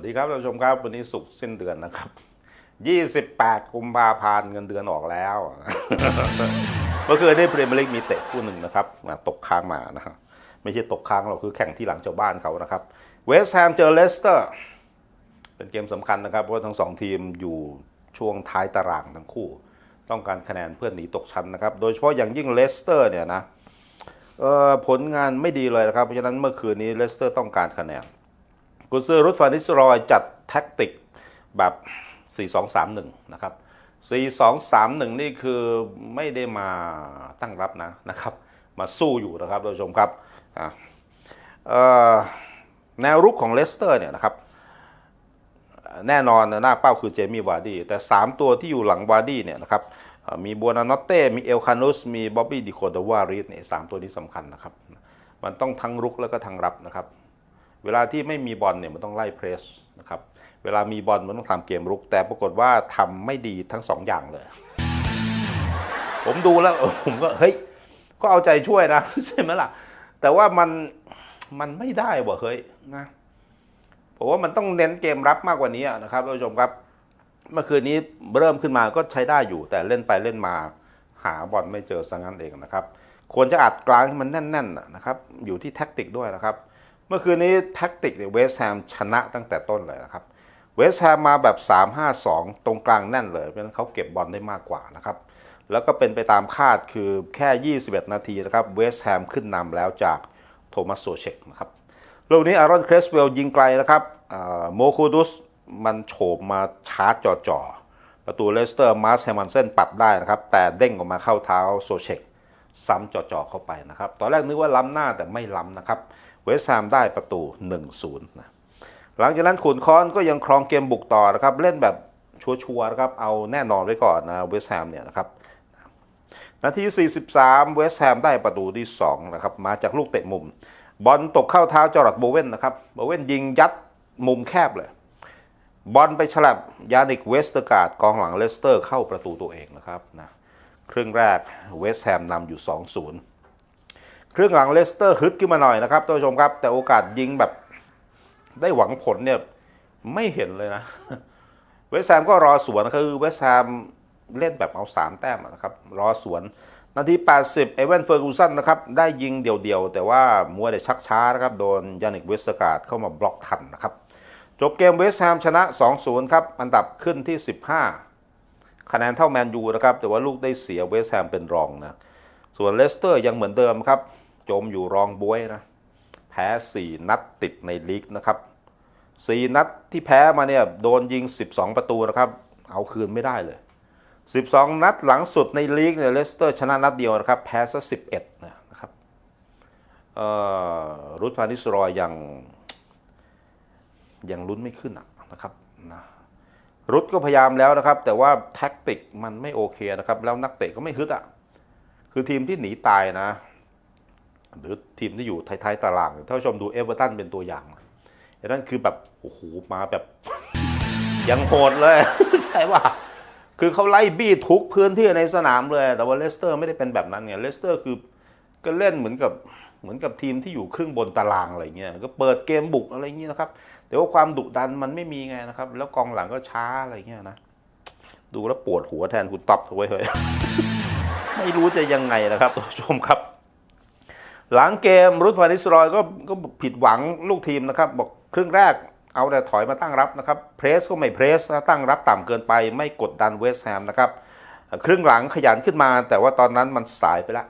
วัสดีครับท่านผู้ชมครับ วันนี้สุกสิ้นเดือนนะครับ 28 กุมภาพันธ์เงินเดือนออกแล้วเมื่อคืนนี้พรีเมียร์ลีกมีเตะคู่หนึ่งนะครับมาตกค้างมานะไม่ใช่ตกค้างหรอกคือแข่งที่หลังชาวบ้านเขานะครับ เวสต์แฮมเจอเลสเตอร์ เป็นเกมสำคัญนะครับ เพราะทั้งสองทีมอยู่ช่วงท้ายตารางทั้งคู่ ต้องการคะแนนเพื่อหนีตกชั้นนะครับ โดยเฉพาะอย่างยิ่งเลสเตอร์เนี่ยนะผลงานไม่ดีเลยนะครับ เพราะฉะนั้นเมื่อคืนนี้เลสเตอร์ต้องการคะแนน กุนซือรุดฟานิสรอยจัดแท็กติกแบบ 4-2-3-1 นะครับ 4-2-3-1 นี่คือไม่ได้มาตั้งรับนะนะครับ มาสู้อยู่นะครับท่านผู้ชมครับแนวรุกของเลสเตอร์เนี่ยนะครับแน่นอนหน้าเป้าคือเจมี่วาร์ดี้แต่ 3 ตัวที่อยู่หลังวาร์ดี้เนี่ยนะครับมีบัวนานอตเต้ มีเอลคานุส มีบ๊อบบี้ดิโคเดวารีสเนี่ยสามตัวนี้สำคัญนะครับ มันต้องทั้งรุกแล้วก็ทั้งรับนะครับ เวลาที่ไม่มีบอลเนี่ยมันต้องไล่เพรสนะครับเวลามีบอลมันต้องทำเกมรุก แต่ปรากฏว่าทำไม่ดีทั้งสองอย่างเลย ผมดูแล้วผมก็เฮ้ยก็เอาใจช่วยนะใช่ไหมล่ะ แต่ว่ามันมันไม่ได้ว่เฮ้ยนะผมว่ามันต้องเน้นเกมรับมากกว่านี้นะครับท่านผู้ชมครับ เมื่อคืนนี้เริ่มขึ้นมาก็ใช้ได้อยู่ แต่เล่นไปเล่นมาหาบอลไม่เจอซะงั้นเองนะครับ ควรจะอัดกลางให้มันแน่นๆนะครับ อยู่ที่แท็กติกด้วยนะครับ เมื่อคืนนี้แท็กติกเนี่ยเวสต์แฮมชนะตั้งแต่ต้นเลยนะครับ เวสต์แฮมมาแบบ 3-5-2 ตรงกลางแน่นเลย เพราะฉะนั้นเขาเก็บบอลได้มากกว่านะครับ แล้วก็เป็นไปตามคาดคือแค่ 21 นาทีนะครับ เวสต์แฮมขึ้นนำแล้วจากโทมัสโซเชกนะครับลูกนี้อารอนเครสเวลยิงไกลนะครับโมคูดุสมันโฉบมาชาร์จจ่อๆ ประตูเลสเตอร์มาร์สแฮมันเซนปัดได้นะครับ แต่เด้งออกมาเข้าเท้าโซเชกซ้ำจ่อๆเข้าไปนะครับ ตอนแรกนึกว่าล้ำหน้าแต่ไม่ล้ำนะครับ วสต์แฮมได้ประตู 1-0นะหลังจากนั้นขุนค้อนก็ยังครองเกมบุกต่อนะครับ เล่นแบบชัวร์ๆนะครับ เอาแน่นอนไว้ก่อนนะเวสต์แฮมเนี่ยนะครับนาที 43 เวสต์แฮมได้ประตูที่ 2 นะครับ มาจากลูกเตะมุม บอลตกเข้าเท้าจอร์ดโบเวนนะครับ โบเวนยิงยัดมุมแคบเลย บอลไปฉลับยานิกเวสเตอร์การ์ดกองหลังเลสเตอร์เข้าประตูตัวเองนะครับนะครึ่งแรกเวสต์แฮมนำอยู่ 2-0 ครึ่งหลังเลสเตอร์ฮึดขึ้นมาหน่อยนะครับท่านผู้ชมครับ แต่โอกาสยิงแบบได้หวังผลเนี่ยไม่เห็นเลยนะ เวสแฮมก็รอสวนคือเวสแฮมเล่นแบบเอาสามแต้มนะครับ รอสวน นาที 80 เอเวนเฟอร์กูสันนะครับ ได้ยิงเดี่ยวๆ แต่ว่ามัวแต่ชักช้านะครับ โดนยานิกเวสกาดเข้ามาบล็อกทันนะครับ จบเกมเวสแฮมชนะ 2-0 ครับ อันดับขึ้นที่ 15 คะแนนเท่าแมนยูนะครับ แต่ว่าลูกได้เสียเวสแฮมเป็นรองนะ ส่วนเลสเตอร์ยังเหมือนเดิมครับ จมอยู่รองบวยนะ แพ้ 4 นัดติดในลีกนะครับ 4 นัดที่แพ้มาเนี่ยโดนยิง 12 ประตูนะครับ เอาคืนไม่ได้เลย 12 นัดหลังสุดในลีกเนี่ยเลสเตอร์ชนะนัดเดียวนะครับ แพ้ซะ11นะครับเอ่อรุดพานิสรอยยังยังลุ้นไม่ขึ้นนะครับนะรุดก็พยายามแล้วนะครับ แต่ว่าแท็กติกมันไม่โอเคนะครับ แล้วนักเตะก็ไม่ฮึดอะ คือทีมที่หนีตายนะ หรือทีมที่อยู่ท้ายๆตาราง ถ้าชมดูเอเวอร์ตันเป็นตัวอย่างเอเวอร์ตันคือแบบโอ้โหมาแบบ ยังโหดเลยใช่ป่ะคือเขาไล่บี้ทุกพื้นที่ในสนามเลย แต่ว่าเลสเตอร์ไม่ได้เป็นแบบนั้นไงเลสเตอร์คือก็เล่นเหมือนกับเหมือนกับทีมที่อยู่ครึ่งบนตารางอะไรเงี้ยก็เปิดเกมบุกอะไรเงี้ยนะครับแต่ว่าความดุดันมันไม่มีไงนะครับ แล้วกองหลังก็ช้าอะไรเงี้ยนะ ดูแล้วปวดหัวแทนคุณตอบเว้ยเฮ้ย ไม่รู้จะยังไงนะครับท่านผู้ชมครับ หลังเกมรุดฟานิสรอยก็ก็ผิดหวังลูกทีมนะครับ บอกครึ่งแรกเอาแต่ถอยมาตั้งรับนะครับ เพรสก็ไม่เพรสตั้งรับต่ำเกินไป ไม่กดดันเวสต์แฮมนะครับครึ่งหลังขยันขึ้นมา แต่ว่าตอนนั้นมันสายไปแล้ว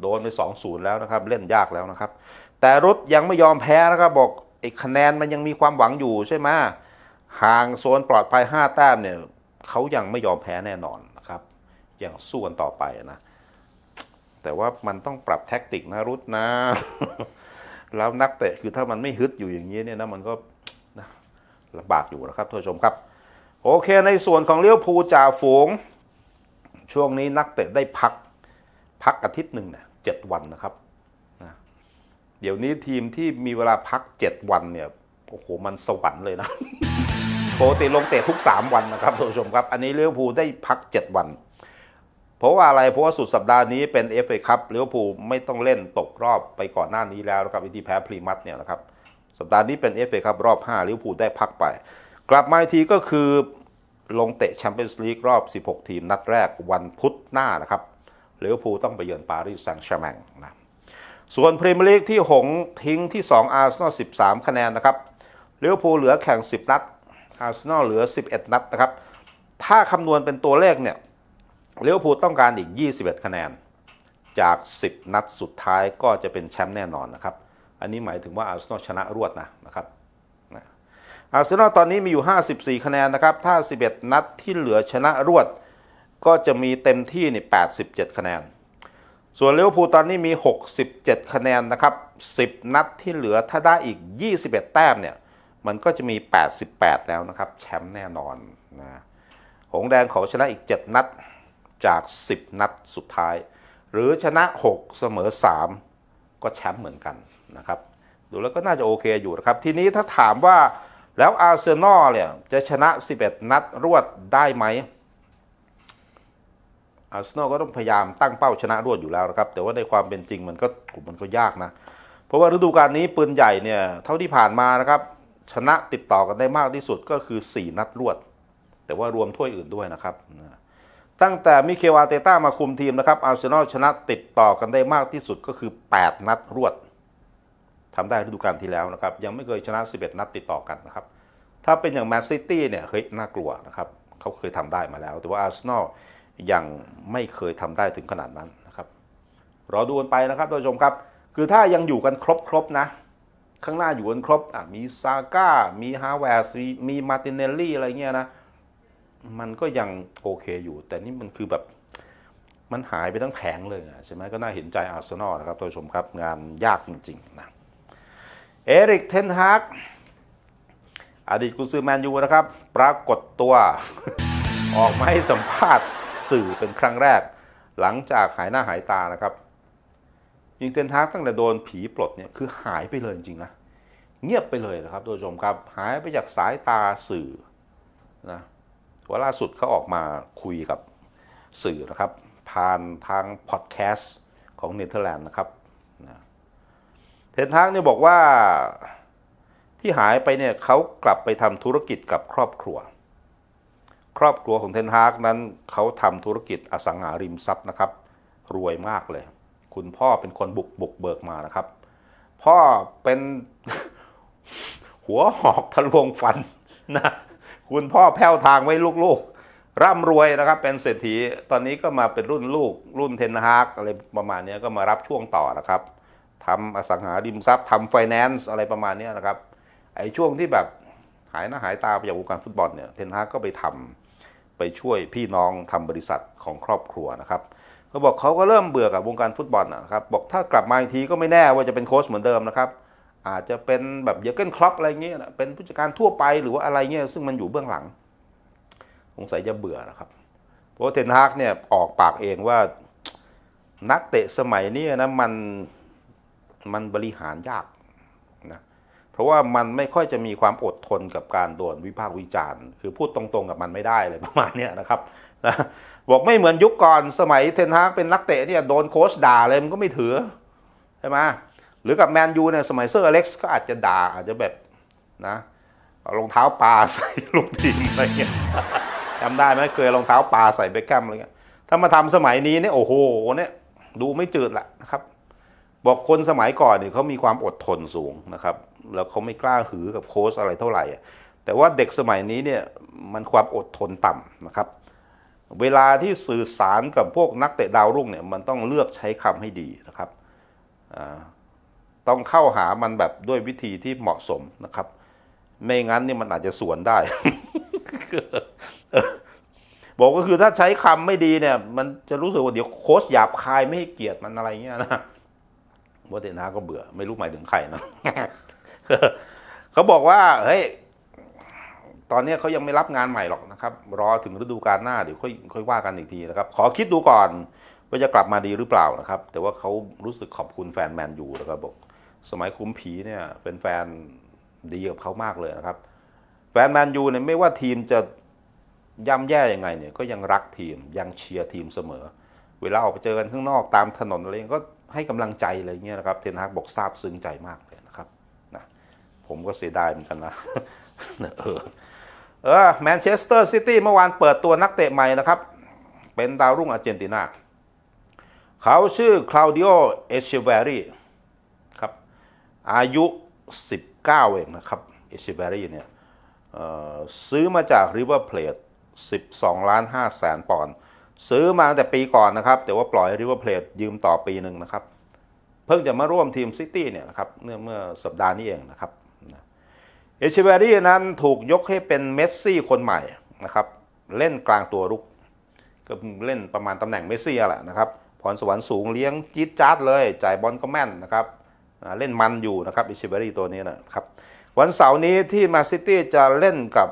โดนไป2-0แล้วนะครับ เล่นยากแล้วนะครับ แต่รุดยังไม่ยอมแพ้นะครับ บอกไอ้คะแนนมันยังมีความหวังอยู่ใช่ไหมห่างโซนปลอดภัย5แต้มเนี่ยเขายังไม่ยอมแพ้แน่นอน นะครับยังสู้กันต่อไปนะ แต่ว่ามันต้องปรับแท็กติกนะรุดนะ แล้วนักเตะคือถ้ามันไม่ฮึดอยู่อย่างนี้เนี่ยนะมันก็นะลำบากอยู่นะครับท่านผู้ชมครับ โอเคในส่วนของเลี้ยวภูจ่าฝูง ช่วงนี้นักเตะได้พักพักอาทิตย์หนึ่งเนี่ยเจ็ดวันนะครับนะเดี๋ยวนี้ทีมที่มีเวลาพักเจ็ดวันเนี่ยโอ้โหมันสวรรค์เลยนะปกติลงเตะทุก 3 วันนะครับท่านผู้ชมครับ อันนี้เลี้ยวภูได้พัก 7 วัน เพราะว่าอะไรเพราะว่าสุดสัปดาห์นี้เป็นเอฟเอคัพเลี้ยวภูลไม่ต้องเล่นตกรอบไปก่อนหน้านี้แล้วนะครับวิธีแพ้พรีมัตเนี่ยนะครับสัปดาห์นี้เป็นเอฟเอครับรอบ5ลิเวอร์พูลได้พักไป กลับมาอีกทีก็คือลงเตะแชมเปี้ยนส์ลีกรอบ 16 ทีมนัดแรกวันพุธหน้านะครับลิเวอร์พูลต้องไปเยือนปารีสแซงต์แชร์แมงนะส่วนพรีเมียร์ลีกที่หงทิ้งที่ 2 อาร์เซนอล 13 คะแนนนะครับลิเวอร์พูลเหลือแข่ง 10 นัดอาร์เซนอลเหลือ 11 นัดนะครับถ้าคำนวณเป็นตัวเลขเนี่ย เลิเวพูต้องการอีก 21 คะแนน จาก 10 นัดสุดท้ายก็จะเป็นแชมป์แน่นอนนะครับ อันนี้หมายถึงว่าอาร์เซนอลชนะรวดนะนะครับอาร์เซนอลตอนนี้มีอยู่ 54 คะแนนนะครับ ถ้า 11 นัดที่เหลือชนะรวด ก็จะมีเต็มที่นี่87 คะแนน ส่วนเลิเวพูตอนนี้มี 67 คะแนนนะครับ 10 นัดที่เหลือถ้าได้อีก 21 แต้มเนี่ยมันก็จะมี 88 แล้วนะครับ แชมป์แน่นอนนะ หงแดงเขาชนะอีก 7 นัด จาก 10 นัดสุดท้าย หรือชนะ 6 เสมอ 3 ก็แชมป์เหมือนกันนะครับ ดูแล้วก็น่าจะโอเคอยู่นะครับ ทีนี้ถ้าถามว่าแล้วอาร์เซนอลเนี่ยจะชนะ 11 นัดรวดได้ไหมอาร์เซนอลก็ต้องพยายามตั้งเป้าชนะรวดอยู่แล้วนะครับ แต่ว่าในความเป็นจริงมันก็มันก็ยากนะ เพราะว่าฤดูกาลนี้ปืนใหญ่เนี่ยเท่าที่ผ่านมานะครับ ชนะติดต่อกันได้มากที่สุดก็คือ 4 นัดรวด แต่ว่ารวมถ้วยอื่นด้วยนะครับนะ ตั้งแต่มิเคลอาร์เตต้ามาคุมทีมนะครับอาร์เซนอลชนะติดต่อกันได้มากที่สุดก็คือ 8 นัดรวดทำได้ฤดูกาลที่แล้วนะครับ ยังไม่เคยชนะ 11 นัดติดต่อกันนะครับ ถ้าเป็นอย่างแมนซิตี้เนี่ยเฮ้ยน่ากลัวนะครับเขาเคยทำได้มาแล้ว แต่ว่าอาร์เซนอลยังไม่เคยทำได้ถึงขนาดนั้นนะครับ รอดูกันไปนะครับท่านผู้ชมครับ คือถ้ายังอยู่กันครบๆนะ ข้างหน้าอยู่กันครบมีซาก้ามีฮาวเวร์สมีมาตินเนลลี่อะไรเงี้ยนะ มันก็ยังโอเคอยู่ แต่นี่มันคือแบบมันหายไปทั้งแผงเลยอะใช่ไหมก็น่าเห็นใจอาร์เซนอลนะครับท่านผู้ชมครับงานยากจริงๆนะเอริกเทนฮากอดีตกุซือแมนยูนะครับ ปรากฏตัว ออกมาให้สัมภาษณ์สื่อเป็นครั้งแรก หลังจากหายหน้าหายตานะครับยิงเทนฮากตั้งแต่โดนผีปลดเนี่ยคือหายไปเลยจริงๆนะเงียบไปเลยนะครับท่านผู้ชมครับ หายไปจากสายตาสื่อนะ ว่าล่าสุดเขาออกมาคุยกับสื่อนะครับ ผ่านทางพอดแคสต์ของเนเธอร์แลนด์นะครับนะเทนฮากเนี่ยบอกว่าที่หายไปเนี่ยเขากลับไปทำธุรกิจกับครอบครัว ครอบครัวของเทนฮากนั้นเขาทำธุรกิจอสังหาริมทรัพย์นะครับ รวยมากเลย คุณพ่อเป็นคนบุกบุกเบิกมานะครับ พ่อเป็นหัวหอกทะลวงฟันนะ คุณพ่อแผ่วทางไว้ลูกๆ ร่ำรวยนะครับ เป็นเศรษฐีตอนนี้ก็มาเป็นรุ่นลูก รุ่นเทนฮากอะไรประมาณนี้ก็มารับช่วงต่อนะครับทำอสังหาริมทรัพย์ทำไฟแนนซ์อะไรประมาณนี้นะครับไอ้ช่วงที่แบบหายหน้าหายตาไปจากวงการฟุตบอลเนี่ยเทนฮากก็ไปทำไปช่วยพี่น้องทำบริษัทของครอบครัวนะครับเขาบอกเขาก็เริ่มเบื่อกับวงการฟุตบอลนะครับบอกถ้ากลับมาอีกทีก็ไม่แน่ว่าจะเป็นโค้ชเหมือนเดิมนะครับ อาจจะเป็นแบบเยอเกนคล็อปอะไรเงี้ยนะเป็นผู้จัดการทั่วไปหรือว่าอะไรเงี้ยซึ่งมันอยู่เบื้องหลังสงสัยจะเบื่อนะครับ เพราะเทนฮากเนี่ยออกปากเองว่านักเตะสมัยนี้นะมันมันบริหารยากนะเพราะว่ามันไม่ค่อยจะมีความอดทนกับการโดนวิพากษ์วิจารณ์ คือพูดตรงๆกับมันไม่ได้เลยประมาณเนี้ยนะครับนะบอกไม่เหมือนยุคก่อนสมัยเทนฮากเป็นนักเตะเนี่ยโดนโค้ชด่าเลยมันก็ไม่ถือใช่ไหม หรือกับแมนยูเนี่ยสมัยเซอร์อเล็กซ์ก็อาจจะด่าอาจจะแบบนะรองเท้าปลาใส่ลูกทีมอะไรเงี้ยจำได้ไหมเคยรองเท้าปลาใส่เบคแกมอะไรเงี้ยถ้ามาทำสมัยนี้เนี่ยโอ้โหเนี่ยดูไม่จืดละนะครับ บอกคนสมัยก่อนเนี่ยเขามีความอดทนสูงนะครับ แล้วเขาไม่กล้าหือกับโค้ชอะไรเท่าไหร่แต่ว่าเด็กสมัยนี้เนี่ยมันความอดทนต่ำนะครับ เวลาที่สื่อสารกับพวกนักเตะดาวรุ่งเนี่ยมันต้องเลือกใช้คำให้ดีนะครับอ่า ต้องเข้าหามันแบบด้วยวิธีที่เหมาะสมนะครับ ไม่งั้นนี่มันอาจจะสวนได้ บอกก็คือถ้าใช้คำไม่ดีเนี่ย มันจะรู้สึกว่าเดี๋ยวโค้ชหยาบคายไม่ให้เกียรติมันอะไรเงี้ยนะว่าเดนาก็เบื่อ ไม่รู้หมายถึงใครนะเขาบอกว่า เฮ้ยตอนนี้เขายังไม่รับงานใหม่หรอกนะครับ รอถึงฤดูกาลหน้าเดี๋ยวค่อยค่อยว่ากันอีกทีนะครับ ขอคิดดูก่อนว่าจะกลับมาดีหรือเปล่านะครับ แต่ว่าเขารู้สึกขอบคุณแฟนแมนยูนะครับบอก สมัยคุ้มผีเนี่ยเป็นแฟนดีกับเขามากเลยนะครับ แฟนแมนยูเนี่ยไม่ว่าทีมจะย่ำแย่ยังไงเนี่ยก็ยังรักทีมยังเชียร์ทีมเสมอ เวลาออกไปเจอกันข้างนอกตามถนนอะไรก็ให้กำลังใจอะไรเงี้ยนะครับเทนฮากบอกซาบซึ้งใจมากเลยนะครับนะผมก็เสียดายเหมือนกันนะเออเออแมนเชสเตอร์ซิตี้เมื่อวานเปิดตัวนักเตะใหม่นะครับ เป็นดาวรุ่งอาร์เจนตินาเขาชื่อคลาวดิโอเอเชเวรี อายุ 19 เองนะครับเอเชเวรีเนี่ยซื้อมาจากริเวอร์เพลท12 ล้าน5แสนปอนด์ซื้อมาตั้งแต่ปีก่อนนะครับ แต่ว่าปล่อยริเวอร์เพลทยืมต่อปีหนึ่งนะครับ เพิ่งจะมาร่วมทีมซิตี้เนี่ยนะครับเมื่อเมื่อสัปดาห์นี้เองนะครับเอเชเวรีนั้นถูกยกให้เป็นเมสซี่คนใหม่นะครับเล่นกลางตัวรุก ก็เล่นประมาณตำแหน่งเมสซี่แหละนะครับพรสวรรค์สูงเลี้ยงจี๊ดจ๊าดเลย จ่ายบอลก็แม่นนะครับ เล่นมันอยู่นะครับอิชิเบรีตัวนี้นะครับวันเสาร์นี้ที่มาซิตี้จะเล่นกับ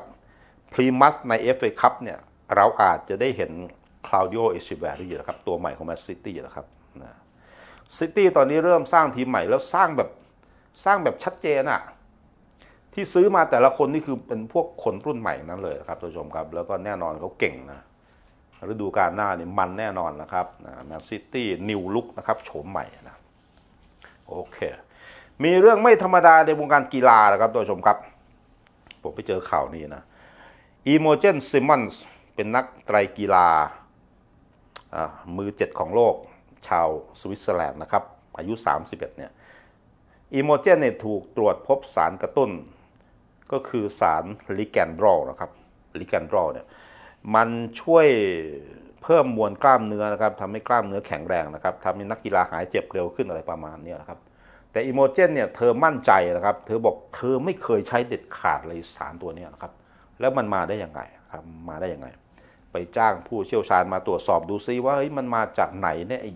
พรีมัสใน FA คัพเนี่ยเราอาจจะได้เห็นคลาวดิโอเอชิเบรีนะครับตัวใหม่ของแมนซิตี้นะครับซิตี้ตอนนี้เริ่มสร้างทีมใหม่แล้วสร้างแบบสร้างแบบชัดเจนอะที่ซื้อมาแต่ละคนนี่คือเป็นพวกคนรุ่นใหม่นั้นเลยครับท่านผู้ชมครับ แล้วก็แน่นอนเขาเก่งนะฤดูกาลหน้านี่มันแน่นอนนะครับแมนซิตี้นิวลุกนะครับโฉมใหม่นะ โอเค มีเรื่องไม่ธรรมดาในวงการกีฬานะครับท่านผู้ชมครับ ผมไปเจอข่าวนี้นะอีโมเจนซิมมอนส์เป็นนักไตรกีฬาอ่ามือเจ็ดของโลกชาวสวิตเซอร์แลนด์นะครับ อายุ 31 เนี่ยอีโมเจนเนี่ยถูกตรวจพบสารกระตุ้น ก็คือสารลิแกนดรอลนะครับลิแกนดรอลเนี่ยมันช่วย เพิ่มมวลกล้ามเนื้อนะครับทำให้กล้ามเนื้อแข็งแรงนะครับทำให้นักกีฬาหายเจ็บเร็วขึ้นอะไรประมาณนี้นะครับ แต่อิโมเจนเนี่ยเธอมั่นใจนะครับ เธอบอกเธอไม่เคยใช้เด็ดขาดเลยสารตัวนี้นะครับ แล้วมันมาได้ยังไงครับมาได้ยังไง ไปจ้างผู้เชี่ยวชาญมาตรวจสอบดูซิว่าเฮ้ยมันมาจากไหนเนี่ยไอ้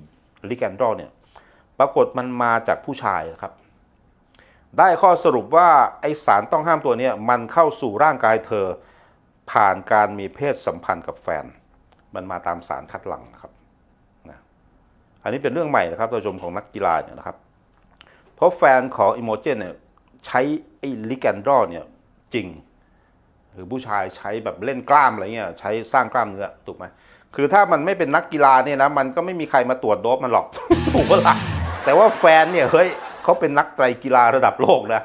ลิแกนดรอลเนี่ยปรากฏมันมาจากผู้ชายนะครับ ได้ข้อสรุปว่าไอสารต้องห้ามตัวนี้มันเข้าสู่ร่างกายเธอผ่านการมีเพศสัมพันธ์กับแฟน มันมาตามสารคัดหลั่งนะครับนะอันนี้เป็นเรื่องใหม่นะครับท่านผู้ชมของนักกีฬาเนี่ยนะครับ เพราะแฟนของอิโมเจนเนี่ยใช้ไอ้ลิแกนดรอเนี่ยจริง หรือผู้ชายใช้แบบเล่นกล้ามอะไรเงี้ยใช้สร้างกล้ามเนื้อถูกไหมคือถ้ามันไม่เป็นนักกีฬาเนี่ยนะมันก็ไม่มีใครมาตรวจโดบมันหรอกถูกปะล่ะแต่ว่าแฟนเนี่ยเฮ้ยเขาเป็นนักไตรกีฬาระดับโลกนะ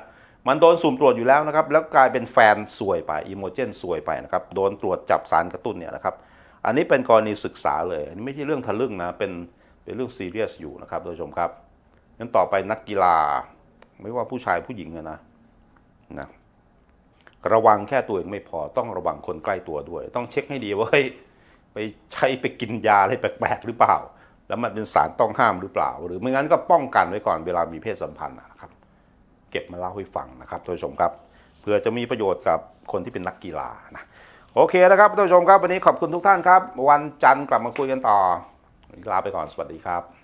มันโดนสุ่มตรวจอยู่แล้วนะครับ แล้วกลายเป็นแฟนสวยไปอิโมเจนสวยไปนะครับ โดนตรวจจับสารกระตุ้นเนี่ยนะครับ อันนี้เป็นกรณีศึกษาเลย อันนี้ไม่ใช่เรื่องทะลึ่งนะ เป็นเป็นเรื่องซีเรียสอยู่นะครับท่านผู้ชมครับงั้นต่อไปนักกีฬา ไม่ว่าผู้ชายผู้หญิงนะนะระวังแค่ตัวเองไม่พอต้องระวังคนใกล้ตัวด้วย ต้องเช็คให้ดีว่าเฮ้ยไปใช้ไปกินยาอะไรแปลกๆหรือเปล่า แล้วมันเป็นสารต้องห้ามหรือเปล่า หรือไม่งั้นก็ป้องกันไว้ก่อนเวลามีเพศสัมพันธ์นะครับ เก็บมาเล่าให้ฟังนะครับท่านผู้ชมครับเพื่อจะมีประโยชน์กับคนที่เป็นนักกีฬานะ โอเคนะครับท่านผู้ชมครับ วันนี้ขอบคุณทุกท่านครับ วันจันทร์กลับมาคุยกันต่อลาไปก่อนสวัสดีครับ